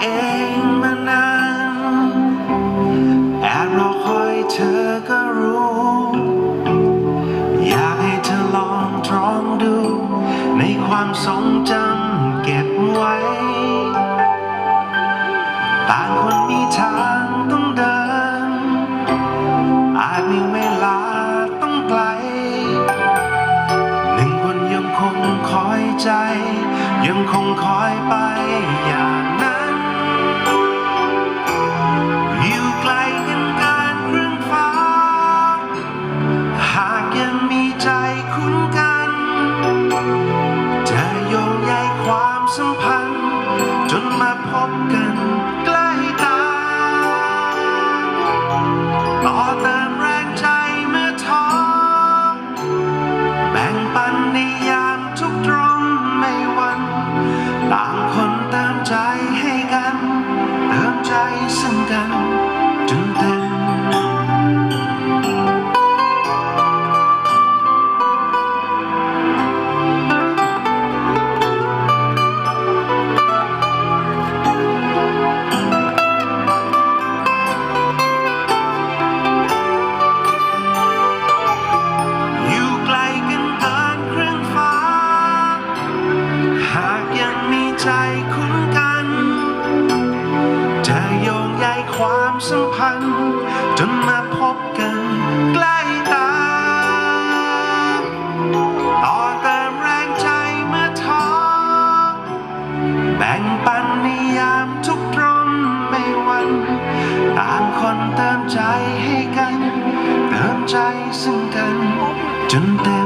เองมานานแอบรอคอยเธอก็รู้ อยากให้เธอลองตรองดู ในความทรงจำเก็บไว้ ต่างคนมีทางต้องเดิน อาจมีเวลาต้องไกล หนึ่งคนยังคงคอยใจ ยังคงคอยไปอย่าง คุ้นกัน จะโยงใยความสัมพันธ์ จนมาพบกันใกล้ตาต่อเติมแรงใจเมื่อท้อแบ่งปันในยามทุกตรมไม่วัน ต่างคนเติมใจให้กัน เติมใจซึ่งกัน กัน จะโยงใยความสัมพันธ์ จนมาพบกันใกล้ตา ต่อเติมแรงใจเมื่อท้อแบ่งปันในยามทุกตรมไม่หวันต่างคนเติมใจให้กัน เติมใจซึ่งกัน จนเต็ม